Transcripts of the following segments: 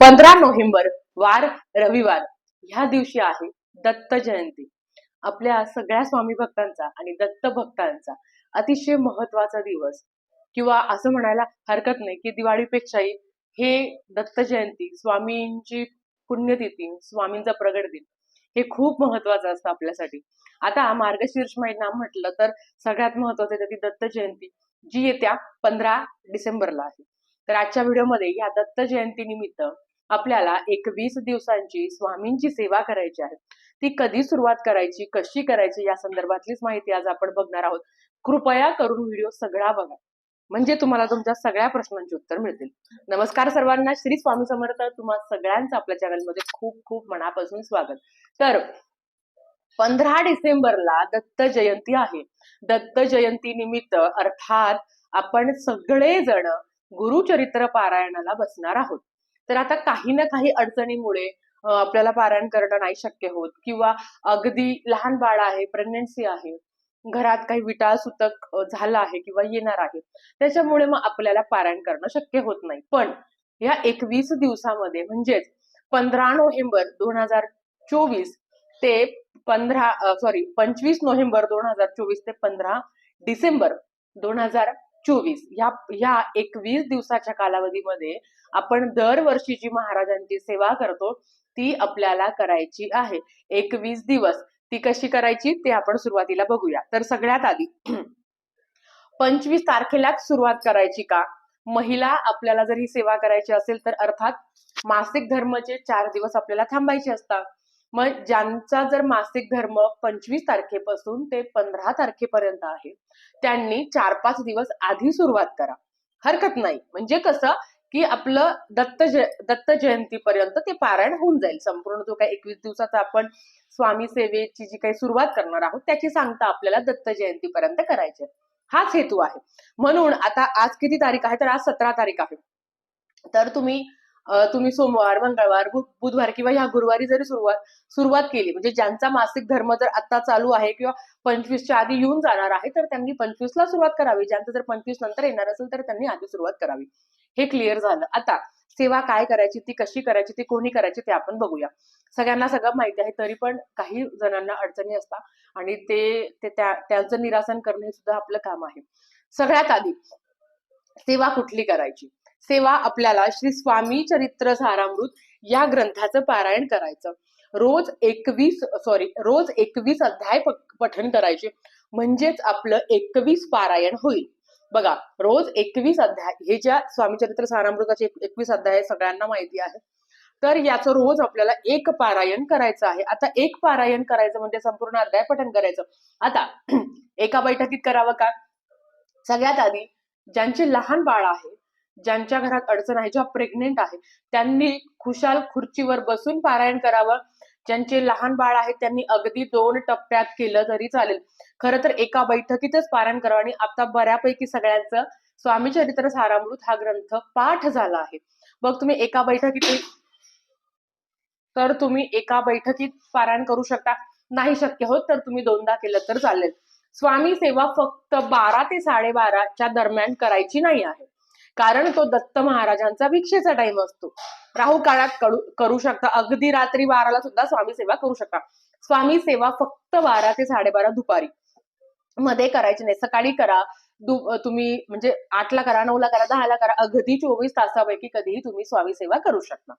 पंधरा नोव्हेंबर वार रविवार. ह्या दिवशी आहे दत्त जयंती. आपल्या सगळ्या स्वामी भक्तांचा आणि दत्त भक्तांचा अतिशय महत्त्वाचा दिवस. किंवा असं म्हणायला हरकत नाही की दिवाळीपेक्षाही हे दत्त जयंती स्वामींची पुण्यतिथी स्वामींचा प्रगट दिन हे खूप महत्वाचं असतं आपल्यासाठी. आता मार्गशीर्ष महिना म्हटलं तर सगळ्यात महत्वाचं आहे ती दत्त जयंती जी येत्या पंधरा डिसेंबरला आहे. तर आजच्या व्हिडिओमध्ये या दत्त जयंती निमित्त आपल्याला एक वीस दिवसांची स्वामींची सेवा करायची आहे. ती कधी सुरुवात करायची कशी करायची या संदर्भातलीच माहिती आज आपण बघणार आहोत. कृपया करून व्हिडिओ सगळा बघा. म्हणजे तुम्हाला तुमच्या सगळ्या प्रश्नांची उत्तर मिळतील. नमस्कार सर्वांना. श्री स्वामी समर्थ तुम्हा सगळ्यांचं आपल्या चॅनलमध्ये खूप खूप मनापासून स्वागत. तर पंधरा डिसेंबरला दत्त जयंती आहे. दत्त जयंती निमित्त अर्थात आपण सगळेजण गुरुचरित्र पारायणाला बसणार आहोत. तर आता काही ना काही अडचणीमुळे आपल्याला पारायण करणं नाही शक्य होत. किंवा अगदी लहान बाळ आहे प्रेग्नेन्सी आहे घरात काही विटाळ सुतक झालं आहे किंवा येणार आहे त्याच्यामुळे मग आपल्याला पारायण करणं शक्य होत नाही. पण या एकवीस दिवसामध्ये म्हणजेच पंधरा नोव्हेंबर दोन हजार चोवीस ते पंधरा सॉरी पंचवीस नोव्हेंबर दोन हजार चोवीस ते पंधरा डिसेंबर दोन हजार चोवीस. या या एकवीस दिवसाच्या कालावधीमध्ये आपण दरवर्षी जी महाराजांची सेवा करतो ती आपल्याला करायची आहे. एकवीस दिवस. ती कशी करायची? ते आपण सुरुवातीला बघूया. तर सगळ्यात आधी पंचवीस तारखेलाच सुरुवात करायची का? महिला आपल्याला जर ही सेवा करायची असेल तर अर्थात मासिक धर्मचे चार दिवस आपल्याला थांबायचे असतात. मग ज्यांचा जर मासिक धर्म पंचवीस तारखेपासून ते पंधरा तारखेपर्यंत आहे त्यांनी चार पाच दिवस आधी सुरुवात करा. हरकत नाही. म्हणजे कसं की आपलं दत्त जय दत्त जयंतीपर्यंत ते पारायण होऊन जाईल. संपूर्ण जो काही एकवीस दिवसाचा आपण स्वामी सेवेची जी काही सुरुवात करणार आहोत त्याची सांगता आपल्याला दत्त जयंतीपर्यंत करायची आहे. हाच हेतू आहे. म्हणून आता आज किती तारीख आहे? तर आज सतरा तारीख आहे. तर तुम्ही तुम्ही सोमवार मंगळवार बुधवार किंवा ह्या गुरुवारी जरी सुरुवात सुरुवात केली म्हणजे ज्यांचा मासिक धर्म जर आता चालू आहे किंवा पंचवीसच्या आधी येऊन जाणार आहे तर त्यांनी पंचवीसला सुरुवात करावी. ज्यांचं जर पंचवीस नंतर येणार असेल तर त्यांनी आधी सुरुवात करावी. हे क्लिअर झालं. आता सेवा काय करायची ती कशी करायची ती कोणी करायची ते आपण बघूया. सगळ्यांना सगळं माहिती आहे तरी पण काही जणांना अडचणी असतात आणि ते ते त्या त्यांचं निरासन करणे हे सुद्धा आपलं काम आहे. सगळ्यात आधी सेवा कुठली करायची? सेवा आपल्याला श्री स्वामी चरित्र सारामृत या ग्रंथाचं पारायण करायचं. रोज एकवीस सॉरी रोज एकवीस अध्याय पठन करायचे. म्हणजेच आपलं एकवीस पारायण होईल. बघा रोज एकवीस अध्याय हे ज्या स्वामी चरित्र सारामृताचे एकवीस अध्याय सगळ्यांना माहिती आहे. तर याचं रोज आपल्याला एक पारायण करायचं आहे. आता एक पारायण करायचं म्हणजे संपूर्ण अध्याय पठण करायचं. आता एका बैठकीत करावं का? सगळ्यात आधी ज्यांचे लहान बाळ आहे ज्यांच्या घरात अडचण आहे ज्या प्रेग्नेंट आहे त्यांनी खुशाल खुर्चीवर बसून पारायण करावं. ज्यांचे लहान बाळ आहेत त्यांनी अगदी दोन टप्प्यात केलं तरी चालेल. खरं तर एका बैठकीतच पारायण करावं आणि आता बऱ्यापैकी सगळ्यांचं स्वामी चरित्र सारामृत हा ग्रंथ पाठ झाला आहे. मग तुम्ही एका बैठकीत तर तुम्ही एका बैठकीत पारायण करू शकता. नाही शक्य होत तर तुम्ही दोनदा केलं तर चालेल. स्वामी सेवा फक्त बारा ते साडेबाराच्या दरम्यान करायची नाही आहे. कारण तो दत्त महाराजांचा भिक्षेचा टाइम असतो. राहू काळात करू शकता. अगदी रात्री बाराला सुद्धा स्वामी सेवा करू शकता. स्वामी सेवा फक्त बारा ते साडेबारा दुपारी. मध्ये करायची नाही. सकाळी करा तुम्ही म्हणजे आठला करा नऊला करा दहाला करा. अगदी चोवीस तासापैकी कधीही तुम्ही स्वामी सेवा करू शकता.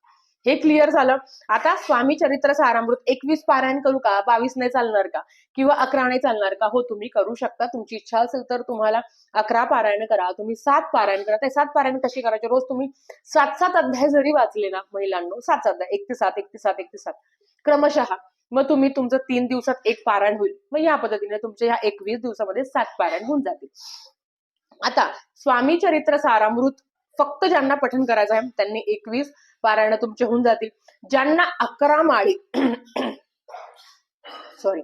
हे क्लिअर झालं. आता स्वामी चरित्र सारामृत एकवीस पारायण करू का? बावीस नाही चालणार का? किंवा अकरा नाही चालणार का? हो तुम्ही करू शकता. तुमची इच्छा असेल तर तुम्हाला अकरा पारायण करा. तुम्ही सात पारायण करा. ते सात पारायण कशी करायचे? रोज तुम्ही सात सात अध्याय जरी वाचले ना महिलांनो सात अध्याय एक ते सात एक ते सात एक ते सात. क्रमशः मग तुम्ही तुमचं तीन दिवसात एक पारायण होईल. मग या पद्धतीने तुमच्या या एकवीस दिवसामध्ये सात पारायण होऊन जातील. आता स्वामी चरित्र सारामृत फक्त ज्यांना पठन करायचं आहे त्यांनी एकवीस पारायण तुमचे होऊन जातील. ज्यांना अकरा माळी सॉरी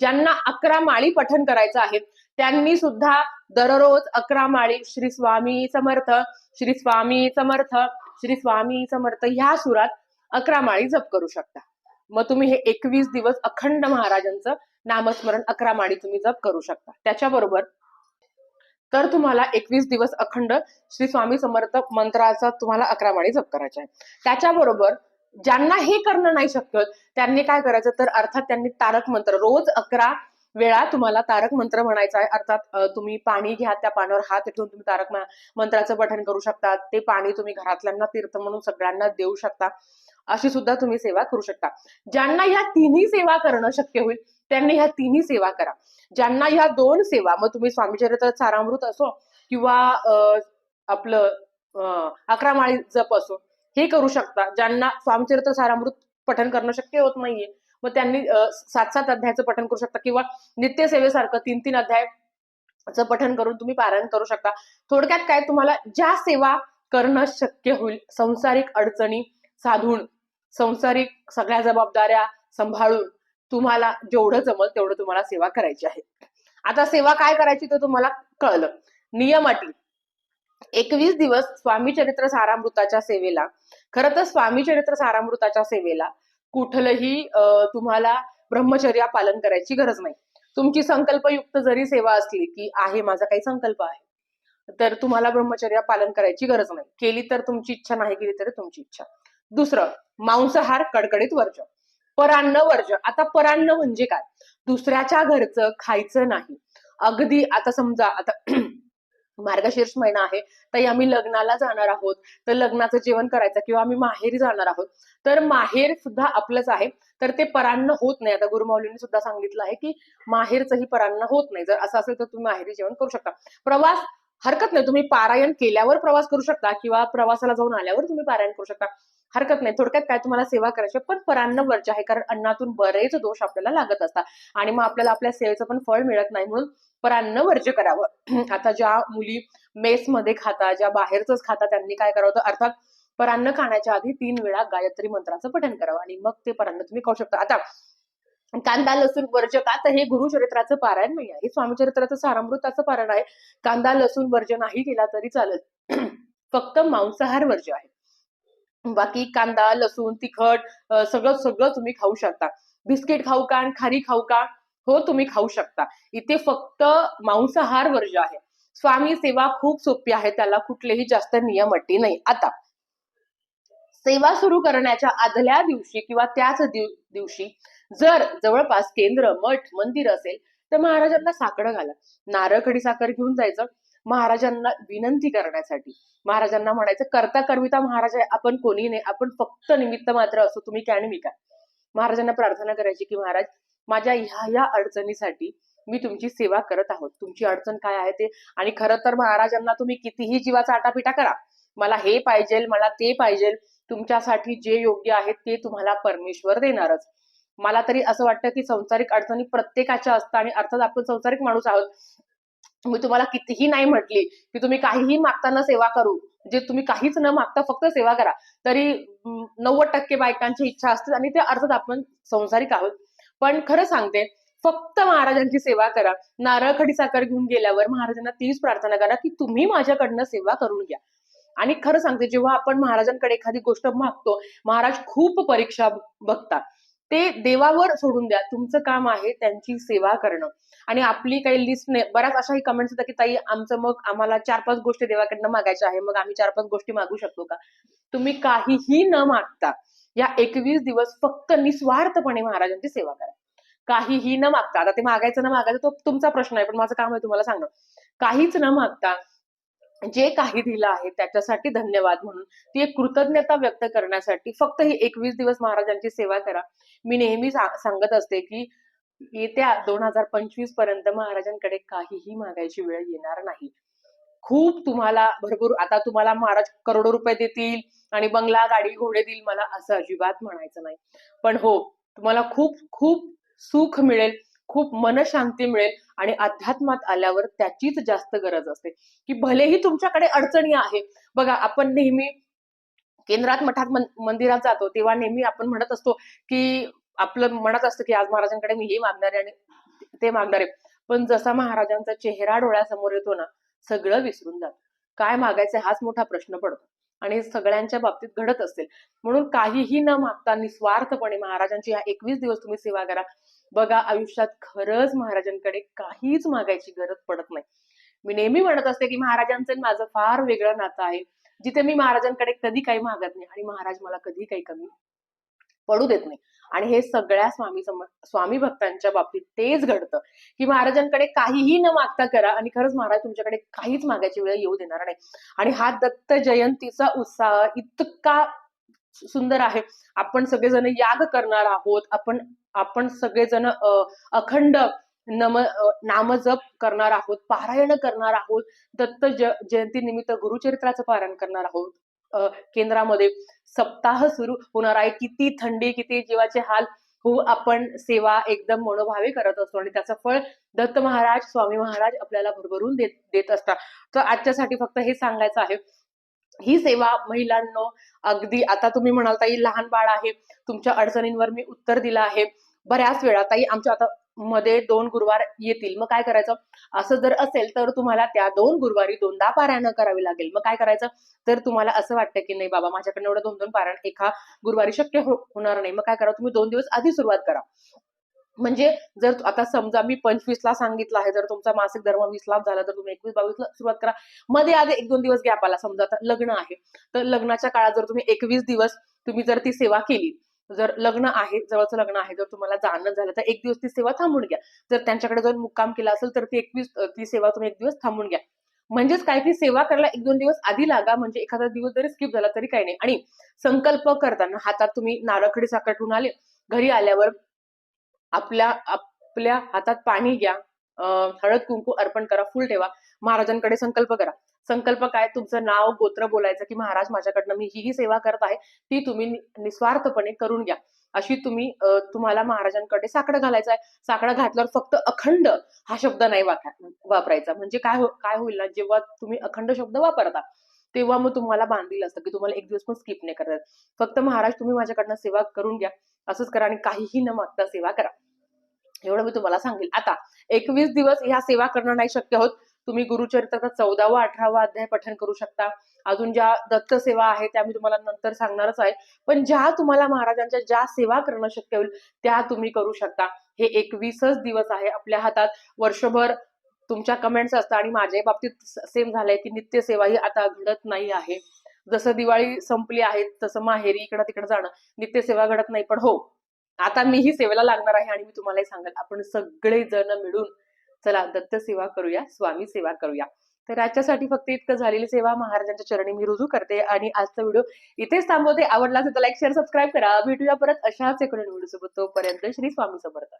ज्यांना अकरा माळी पठन करायचं आहे त्यांनी सुद्धा दररोज अकरा माळी श्री स्वामी समर्थ श्री स्वामी समर्थ श्री स्वामी समर्थ ह्या सुरात अकरा माळी जप करू शकता. मग तुम्ही हे एकवीस दिवस अखंड महाराजांचं नामस्मरण अकरा माळी तुम्ही जप करू शकता. त्याच्याबरोबर तर तुम्हाला एकवीस दिवस अखंड श्री स्वामी समर्थ मंत्राचा तुम्हाला अकरा माळी जप करायचा आहे. त्याच्याबरोबर ज्यांना हे करणं नाही शक्य त्यांनी काय करायचं? तर अर्थात त्यांनी तारक मंत्र. रोज अकरा वेळा तुम्हाला तारक मंत्र म्हणायचा आहे. अर्थात तुम्ही पाणी घ्या त्या पाण्यावर हात ठेवून तुम्ही तारक मंत्राचं पठण करू शकता. ते पाणी तुम्ही घरातल्यांना तीर्थ म्हणून सगळ्यांना देऊ शकता. अशी सुद्धा तुम्ही सेवा करू शकता. ज्यांना ह्या तिन्ही सेवा करणं शक्य होईल त्यांनी ह्या तिन्ही सेवा करा. ज्यांना ह्या दोन सेवा मग तुम्ही स्वामीचरित्र सारामृत असो किंवा अं, आपलं अं, अकरा माळी जप असो हे करू शकता. ज्यांना स्वामीचरित्र सारामृत पठन करणं शक्य होत नाहीये मग त्यांनी सात सात अध्यायाचं पठन करू शकता किंवा नित्यसेवेसारखं तीन तीन अध्यायचं पठन करून तुम्ही पारायण करू शकता. थोडक्यात काय तुम्हाला ज्या सेवा करणं शक्य होईल संसारिक अडचणी साधून संसारिक सगळ्या जबाबदाऱ्या सांभाळून तुम्हाला जेवढं जमल तेवढं तुम्हाला सेवा करायची आहे. आता सेवा काय करायची ते तुम्हाला कळलं. नियम अटी. एकवीस दिवस स्वामी चरित्र सारामृताच्या सेवेला खरं तर स्वामी चरित्र सारामृताच्या सेवेला कुठलंही तुम्हाला ब्रह्मचर्या पालन करायची गरज नाही. तुमची संकल्पयुक्त जरी सेवा असली की आहे माझा काही संकल्प आहे तर तुम्हाला ब्रह्मचर्या पालन करायची गरज नाही. केली तर तुमची इच्छा नाही केली तरी तुमची इच्छा. दुसरं मांसाहार कडकडीत वर्ज परान्न वर्ज आता परान्न म्हणजे काय? दुसऱ्याच्या घरचं खायचं नाही. अगदी आता समजा आता मार्गशीर्ष महिना आहे तर आम्ही लग्नाला जाणार आहोत. तर लग्नाचं जेवण करायचं किंवा आम्ही माहेरी जाणार आहोत. तर माहेर सुद्धा आपलंच आहे. तर ते परान्न होत नाही. आता गुरुमाऊलींनी सुद्धा सांगितलं आहे की माहेरचंही परान्न होत नाही. जर असं असेल तर तुम्ही माहेरी जेवण करू शकता. प्रवास हरकत नाही. तुम्ही पारायण केल्यावर प्रवास करू शकता किंवा प्रवासाला जाऊन आल्यावर तुम्ही पारायण करू शकता. हरकत नाही. थोडक्यात काय तुम्हाला सेवा करायची आहे, पण परान्न वर्ज आहे. कारण अन्नातून बरेच दोष आपल्याला लागत असतात. आणि मग आपल्याला आपल्या सेवेचं पण फळ मिळत नाही. म्हणून परान्न वर्ज्य करावं. आता ज्या मुली मेसमध्ये खाता ज्या बाहेरच खाता त्यांनी काय करावं? अर्थात परान्न खाण्याच्या आधी तीन वेळा गायत्री मंत्राचं पठण करावं. आणि मग ते परान्न तुम्ही खाऊ शकता. आता कांदा लसूण वर्ज का? तर हे गुरुचरित्राचं पारायण नाही आहे. हे स्वामीचरित्राचं सारामृताचं पारायण आहे. कांदा लसूण वर्ज नाही केला तरी चालेल. फक्त मांसाहार वर्ज आहे. बाकी कांदा लसूण तिखट सगळं सगळं तुम्ही खाऊ शकता. बिस्किट खाऊ का आणि खारी खाऊ का? हो तुम्ही खाऊ शकता. इथे फक्त मांसाहार वर्ज आहे. स्वामी सेवा खूप सोपी आहे. त्याला कुठलेही जास्त नियम अटी नाही. आता सेवा सुरू करण्याच्या आदल्या दिवशी किंवा त्याच दिव- दिवशी जर जवळपास केंद्र मठ मंदिर असेल तर महाराजांना साकडं घाला. नारळखडी साखर घेऊन जायचं. महाराजांना विनंती करण्यासाठी. महाराजांना म्हणायचं करता करविता महाराज आहे, आपण कोणी नाही आपण फक्त निमित्त मात्र असो तुम्ही काय मी काय. महाराजांना प्रार्थना करायची की महाराज माझ्या ह्या ह्या अडचणीसाठी मी तुमची सेवा करत आहोत. तुमची अडचण काय आहे ते? आणि खरं तर महाराजांना तुम्ही कितीही जीवाचा आटापिटा करा. मला हे पाहिजे मला ते पाहिजे. तुमच्यासाठी जे योग्य आहे ते तुम्हाला परमेश्वर देणारच. मला तरी असं वाटतं की संसारिक अडचणी प्रत्येकाच्या असतात आणि अर्थात आपण संसारिक माणूस आहोत. मी तुम्हाला कितीही नाही म्हटली की तुम्ही काहीही मागताना सेवा करू जे तुम्ही काहीच न मागता फक्त सेवा करा तरी नव्वद टक्के बायकांची इच्छा असते आणि ते अर्थात आपण संसारिक आहोत. पण खरं सांगते फक्त महाराजांची सेवा करा. नारळ खडी साखर घेऊन गेल्यावर महाराजांना तीच प्रार्थना करा की तुम्ही माझ्याकडनं सेवा करून घ्या. आणि खरं सांगते जेव्हा आपण महाराजांकडे एखादी गोष्ट मागतो महाराज खूप परीक्षा बघतात. ते देवावर सोडून द्या. तुमचं काम आहे त्यांची सेवा करणं. आणि आपली काही लिस्ट नाही. बऱ्याच अशाही कमेंट्स येतात की ताई आमचं मग आम्हाला चार पाच गोष्टी देवाकडनं मागायच्या आहे. मग आम्ही चार पाच गोष्टी मागू शकतो का? तुम्ही काहीही न मागता या एकवीस दिवस फक्त निस्वार्थपणे महाराजांची सेवा करा. काहीही न मागता. आता ते मागायचं न मागायचं तो तुमचा प्रश्न आहे पण माझं काम आहे तुम्हाला सांगणं. काहीच न मागता जे काही दिलं आहे त्याच्यासाठी धन्यवाद म्हणून. ती एक कृतज्ञता व्यक्त करण्यासाठी फक्त ही एकवीस दिवस महाराजांची सेवा करा. मी नेहमी सांगत असते की येत्या दोन हजार पंचवीसपर्यंत महाराजांकडे काहीही मागायची वेळ येणार नाही. खूप तुम्हाला भरपूर आता तुम्हाला महाराज करोडो रुपये देतील आणि बंगला गाडी घोडे देईल मला असं अजिबात म्हणायचं नाही. पण हो तुम्हाला खूप खूप सुख मिळेल. खूप मनशांती मिळेल आणि अध्यात्मात आल्यावर त्याचीच जास्त गरज असते. की भलेही तुमच्याकडे अडचणी आहे. बघा आपण नेहमी केंद्रात मठात मंदिरात जातो तेव्हा नेहमी आपण म्हणत असतो की आपलं म्हणत असतं की आज महाराजांकडे मी हे मागणार आहे आणि ते मागणार. आहे पण जसा महाराजांचा चेहरा डोळ्यासमोर येतो ना सगळं विसरून जात. काय मागायचं हाच मोठा प्रश्न पडतो. आणि हे सगळ्यांच्या बाबतीत घडत असेल. म्हणून काहीही न मागता निस्वार्थपणे महाराजांची ह्या एकवीस दिवस तुम्ही सेवा करा. बघा आयुष्यात खरंच महाराजांकडे काहीच मागायची गरज पडत नाही. मी नेहमी म्हणत असते की महाराजांचं आणि माझं फार वेगळं नातं आहे. जिथे मी महाराजांकडे कधी काही मागत नाही आणि महाराज मला कधी काही कमी पडू देत नाही. आणि हे सगळ्या स्वामी सम स्वामी भक्तांच्या बाबतीत तेच घडतं. की महाराजांकडे काहीही न मागता करा आणि खरंच महाराज तुमच्याकडे काहीच मागायची वेळ येऊ देणार नाही. आणि हा दत्त जयंतीचा उत्साह इतका सुंदर आहे. आपण सगळेजण याग करणार आहोत. आपण आपण सगळेजण अखंड नम नामजप करणार आहोत. पारायण करणार आहोत. दत्त ज जयंती निमित्त गुरुचरित्राचं पारायण करणार आहोत. केंद्रामध्ये सप्ताह सुरू होणार आहे. किती थंडी किती जीवाचे हाल हो आपण सेवा एकदम मनोभावे करत असतो आणि त्याचं फळ दत्त महाराज स्वामी महाराज आपल्याला भरभरून देत देत असतात. तर आजच्यासाठी फक्त हे सांगायचं आहे. ही सेवा महिलांनो अगदी आता तुम्ही म्हणाल ताई लहान बाळ आहे. तुमच्या अडचणींवर मी उत्तर दिलं आहे. बऱ्याच वेळा ताई आमच्या आता मध्ये दोन गुरुवार येतील. मग काय करायचं? असं जर असेल तर तुम्हाला त्या दोन गुरुवारी दोनदा पारायण करावी लागेल. मग काय करायचं? तर तुम्हाला असं वाटतं की नाही बाबा माझ्याकडनं एवढं दोन दोन पारायण एका गुरुवारी शक्य हो- होणार नाही. मग काय करा तुम्ही दोन दिवस आधी सुरुवात करा. म्हणजे जर आता समजा मी पंचवीस ला सांगितलं आहे जर तुमचा मासिक धर्म वीस लाख झाला तर तुम्ही एकवीस बावीस ला सुरुवात करा. मध्ये आधी एक दोन दिवस गॅप आला. समजा आता लग्न आहे. तर लग्नाच्या काळात जर तुम्ही एकवीस दिवस तुम्ही जर ती सेवा केली जर लग्न आहे जवळचं लग्न आहे जर तुम्हाला जाणं झालं तर एक दिवस ती सेवा थांबून घ्या. जर त्यांच्याकडे जाऊन मुक्काम केला असेल तर ती एकवीस ती सेवा तुम्ही एक दिवस थांबून घ्या. म्हणजेच काय ती सेवा करायला एक दोन दिवस आधी लागा म्हणजे एखादा दिवस जरी स्किप झाला तरी काही नाही. आणि संकल्प करताना हातात तुम्ही नारखडी साखर ठेवून आले घरी आल्यावर आपल्या आपल्या हातात पाणी घ्या हळद कुंकू अर्पण करा फुल ठेवा महाराजांकडे संकल्प करा. संकल्प काय? तुमचं नाव गोत्र बोलायचं की महाराज माझ्याकडनं मी ही ही सेवा करत आहे ती तुम्ही निस्वार्थपणे करून घ्या. अशी तुम्ही तुम्हाला महाराजांकडे साकडं घालायचं आहे. साकडं घातल्यावर फक्त अखंड हा शब्द नाही वापरायचा. म्हणजे काय हो- काय होईल ना जेव्हा तुम्ही अखंड शब्द वापरता तेव्हा मग तुम्हाला बांधील असतं की तुम्हाला एक दिवस पण स्किप नाही करत फक्त महाराज तुम्ही माझ्याकडनं सेवा करून घ्या. असंच करा आणि काहीही न मागता सेवा करा. एवढं मी तुम्हाला सांगेल. आता एकवीस दिवस ह्या सेवा करणं नाही शक्य होत. तुम्ही गुरुचरित्राचा चौदावा अठरावा अध्याय पठन करू शकता. अजून ज्या दत्त सेवा आहे त्या मी तुम्हाला नंतर सांगणारच आहे. पण ज्या तुम्हाला महाराजांच्या ज्या सेवा करणं शक्य होईल त्या तुम्ही करू शकता. हे एकवीसच दिवस आहे आपल्या हातात. वर्षभर तुमच्या कमेंट्स असतात आणि माझ्या बाबतीत सेम झालंय की नित्य सेवा ही आता घडत नाही आहे. जसं दिवाळी संपली आहे तसं माहेरी इकडं तिकडं जाणं. नित्य सेवा घडत नाही पण हो आता मीही सेवेला लागणार आहे आणि मी तुम्हालाही सांगेल आपण सगळे जण मिळून चला दत्त सेवा करूया स्वामी सेवा करूया. तर आजच्यासाठी फक्त इतकं झालेली सेवा महाराजांच्या चरणी मी रुजू करते आणि आजचा व्हिडिओ इथेच थांबवते. आवडला असेल तर लाईक शेअर सबस्क्राईब करा. भेटूया परत अशाच एका व्हिडिओ सोबत तोपर्यंत श्री स्वामी समर्थ.